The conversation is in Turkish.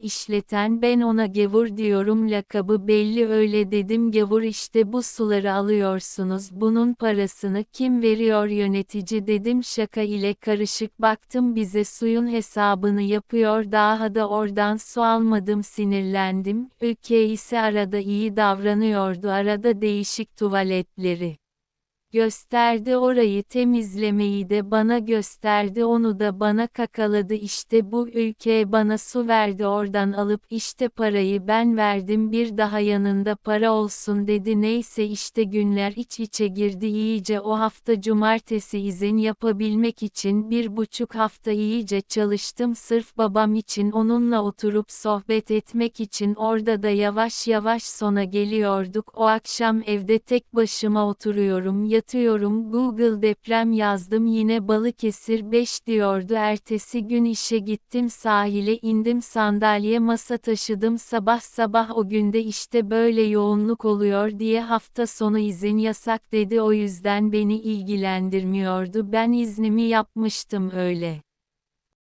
işleten ben ona gevur diyorum lakabı belli öyle dedim gevur işte bu suları alıyorsunuz bunun parasını kim veriyor yönetici dedim şaka ile karışık baktım bize suyun hesabını yapıyor daha da oradan su almadım sinirlendim, ülke ise arada iyi davranıyordu arada değişik tuvaletleri. Gösterdi orayı temizlemeyi de bana gösterdi onu da bana kakaladı. İşte bu ülke bana su verdi oradan alıp işte parayı ben verdim bir daha yanında para olsun dedi. Neyse işte günler iç içe girdi iyice o hafta cumartesi izin yapabilmek için bir buçuk hafta iyice çalıştım. Sırf babam için onunla oturup sohbet etmek için orada da yavaş yavaş sona geliyorduk. O akşam evde tek başıma oturuyorum yatıyorum Google deprem yazdım yine Balıkesir 5 diyordu. Ertesi gün işe gittim sahile indim sandalye masa taşıdım. Sabah sabah o günde işte böyle yoğunluk oluyor diye hafta sonu izin yasak dedi. O yüzden beni ilgilendirmiyordu. Ben iznimi yapmıştım öyle.